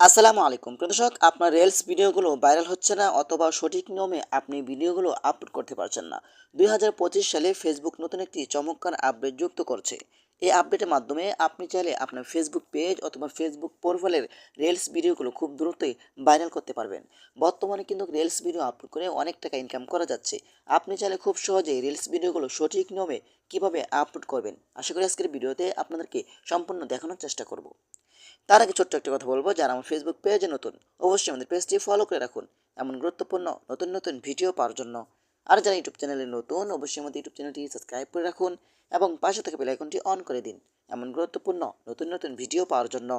আসসালামু আলাইকুম। প্রদর্শক আপনার রিলস ভিডিওগুলো ভাইরাল হচ্ছে না অথবা সঠিক নিয়মে আপনি ভিডিওগুলো আপলোড করতে পারছেন না। দুই হাজার পঁচিশ সালে ফেসবুক নতুন একটি চমৎকার আপডেট যুক্ত করছে। এই আপডেটের মাধ্যমে আপনি চাইলে আপনার ফেসবুক পেজ অথবা ফেসবুক প্রোফাইলের রিলস ভিডিওগুলো খুব দ্রুতই ভাইরাল করতে পারবেন। বর্তমানে কিন্তু রিলস ভিডিও আপলোড করে অনেক টাকা ইনকাম করা যাচ্ছে। আপনি চাইলে খুব সহজেই রিলস ভিডিওগুলো সঠিক নিয়মে কীভাবে আপলোড করবেন? আশা করি আজকের ভিডিওতে আপনাদেরকে সম্পূর্ণ দেখানোর চেষ্টা করব। তার আগে ছোট্ট একটা কথা বলব, যারা আমার ফেসবুক পেজে নতুন, অবশ্যই আমাদের পেজটি ফলো করে রাখুন। এমন গুরুত্বপূর্ণ, নতুন নতুন ভিডিও পাওয়ার জন্য। আর যারা ইউটিউব চ্যানেলে নতুন, অবশ্যই আমাদের ইউটিউব চ্যানেলটি সাবস্ক্রাইব করে রাখুন এবং পাশে থেকে বেল আইকনটি অন করে দিন। এমন গুরুত্বপূর্ণ, নতুন নতুন ভিডিও পাওয়ার জন্য।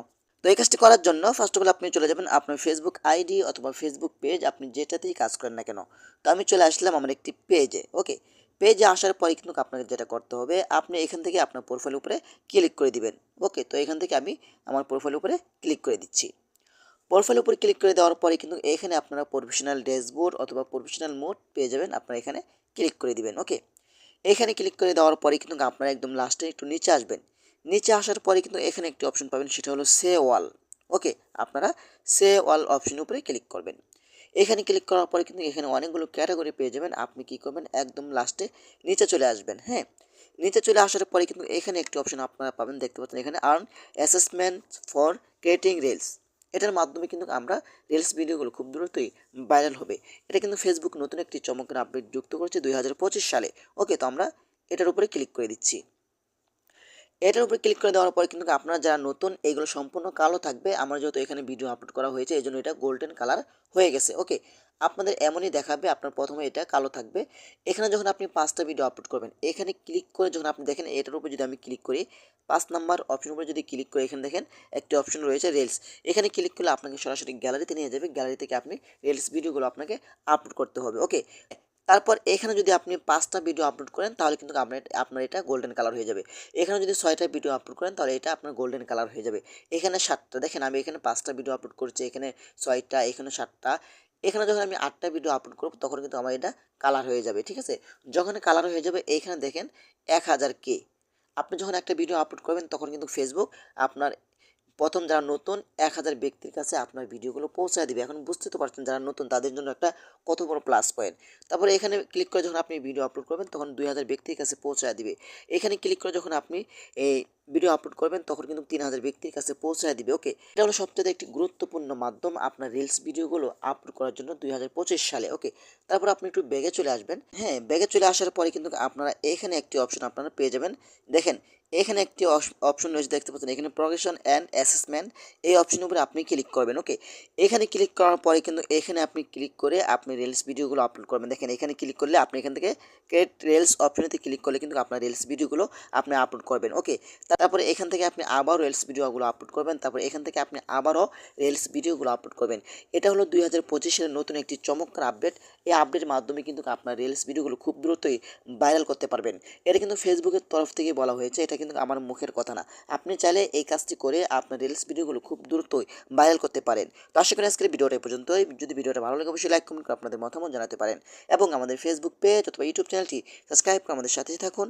তো এই কাজটি করার জন্য ফার্স্ট অফ অল আপনি চলে যাবেন আপনার ফেসবুক আইডি অথবা ফেসবুক পেজ আপনি যেটাতেই কাজ করেন না কেন। তো আমি চলে আসলাম আমার একটি পেজে ওকে পেজে আসার পরে কিন্তু আপনাকে যেটা করতে হবে, আপনি এখান থেকে আপনার প্রোফাইল উপরে ক্লিক করে দিবেন। ওকে তো এখান থেকে আমি আমার প্রোফাইল উপরে ক্লিক করে দিচ্ছি। প্রোফাইল উপরে ক্লিক করে দেওয়ার পরে কিন্তু এখানে আপনারা প্রফেশনাল ড্যাশবোর্ড অথবা প্রফেশনাল মোড পেয়ে যাবেন, আপনারা এখানে ক্লিক করে দিবেন। ওকে এখানে ক্লিক করে দেওয়ার পরে কিন্তু আপনারা একদম লাস্টে একটু নিচে আসবেন। নিচে আসার পরে কিন্তু এখানে একটি অপশন পাবেন, সেটা হলো সে ওয়াল ওকে আপনারা সে ওয়াল অপশনের উপরে ক্লিক করবেন। এখানে ক্লিক করার পরে কিন্তু এখানে অনেকগুলো ক্যাটাগরি পেয়ে যাবেন। আপনি কি করবেন? একদম লাস্টে নিচে চলে আসবেন হ্যাঁ? নিচে চলে আসার পরে কিন্তু এখানে একটি অপশন আপনারা পাবেন, দেখতে পাচ্ছেন এখানে earn assessment for creating reels এটার মাধ্যমে কিন্তু আমরা রিলস ভিডিওগুলো খুব দ্রুতই ভাইরাল হবে। এটা কিন্তু ফেসবুক নতুন একটি চমকের আপডেট যুক্ত করেছে দুই হাজার পঁচিশ সালে। ওকে তো আমরা এটার উপরে ক্লিক করে দিচ্ছি। এটার উপরে ক্লিক করে দেওয়ার পরে কিন্তু আপনারা যারা নতুন, এগুলো সম্পূর্ণ কালো থাকবে। আমার যেহেতু এখানে ভিডিও আপলোড করা হয়েছে এই জন্য এটা গোল্ডেন কালার হয়ে গেছে ওকে আপনাদের এমনই দেখাবে, আপনার প্রথমে এটা কালো থাকবে। এখানে যখন আপনি পাঁচটা ভিডিও আপলোড করবেন, এখানে ক্লিক করে যখন আপনি দেখেন, এটার উপরে যদি আমি ক্লিক করি, পাঁচ নাম্বার অপশন উপরে যদি ক্লিক করে এখানে দেখেন, একটি অপশন রয়েছে রিলস এখানে ক্লিক করলে আপনাকে সরাসরি গ্যালারিতে নিয়ে যাবে। গ্যালারি থেকে আপনি রিলস ভিডিওগুলো আপনাকে আপলোড করতে হবে ওকে তারপর এখানে যদি আপনি পাঁচটা ভিডিও আপলোড করেন, তাহলে কিন্তু আপনার আপনার এটা গোল্ডেন কালার হয়ে যাবে। এখানে যদি ছয়টা ভিডিও আপলোড করেন, তাহলে এটা আপনার গোল্ডেন কালার হয়ে যাবে। এখানে সাতটা, দেখেন আমি এখানে পাঁচটা ভিডিও আপলোড করছি, এখানে ছয়টা, এখানে সাতটা। এখানে যখন আমি আটটা ভিডিও আপলোড করব, তখন কিন্তু আমার এটা কালার হয়ে যাবে, ঠিক আছে? যখন কালার হয়ে যাবে এইখানে দেখেন এক হাজার কে আপনি যখন একটা ভিডিও আপলোড করবেন, তখন কিন্তু ফেসবুক আপনার প্রথম যারা নতুন, এক হাজার ব্যক্তির কাছে আপনার ভিডিওগুলো পৌঁছায় দেবে। এখন বুঝতে তো পারছেন যারা নতুন, তাদের জন্য একটা কত বড় প্লাস পয়েন্ট তারপরে এখানে ক্লিক করে যখন আপনি ভিডিও আপলোড করবেন, তখন দুই হাজার ব্যক্তির কাছে পৌঁছায় দিবে। এখানে ক্লিক করে যখন আপনি এই ভিডিও আপলোড করবেন, তখন কিন্তু তিন হাজার ব্যক্তির কাছে পৌঁছায় দিবে, ওকে? এটা হলো সবচেয়ে একটি গুরুত্বপূর্ণ মাধ্যম আপনার রিলস ভিডিওগুলো আপলোড করার জন্য দুই হাজার পঁচিশ সালে, ওকে? তারপর আপনি একটু ব্যাগে চলে আসবেন। হ্যাঁ ব্যাগে চলে আসার পরে কিন্তু আপনারা এখানে একটি অপশন আপনারা পেয়ে যাবেন। দেখেন, এখানে একটি অপশন রয়েছে, দেখতে পাচ্ছেন, এখানে প্রগেশন অ্যান্ড অ্যাসেসমেন্ট এই অপশনের উপরে আপনি ক্লিক করবেন, ওকে? এখানে ক্লিক করার পরে কিন্তু এখানে আপনি ক্লিক করে আপনি রিলস ভিডিওগুলো আপলোড করবেন। দেখেন, এখানে ক্লিক করলে আপনি এখান থেকে ক্রিয়েট রিলস অপশনেতে ক্লিক করলে কিন্তু আপনার রিলস ভিডিওগুলো আপনি আপলোড করবেন, ওকে? তারপরে এখান থেকে আপনি আবারও রিলস ভিডিওগুলো আপলোড করবেন, তারপরে এখান থেকে আপনি আবারও রিলস ভিডিওগুলো আপলোড করবেন। এটা হলো দুই হাজার পঁচিশের নতুন একটি চমৎকার আপডেট এই আপডেটের মাধ্যমে কিন্তু আপনার রিলস ভিডিওগুলো খুব দ্রুতই ভাইরাল করতে পারবেন। এটা কিন্তু ফেসবুকের তরফ থেকে বলা হয়েছে, এটা কিন্তু আমার মুখের কথা না। আপনি চাইলে এই কাজটি করে আপনার রিলস ভিডিওগুলো খুব দ্রুতই ভাইরাল করতে পারেন। তো আশা করি আজকের ভিডিওটা পর্যন্তই। যদি ভিডিওটা ভালো লাগে, অবশ্যই লাইক কমেন্ট করে আপনাদের মতামত জানাতে পারেন। এবং আমাদের ফেসবুক পেজ অথবা ইউটিউব চ্যানেলটি সাবস্ক্রাইব করে আমাদের সাথে থাকুন।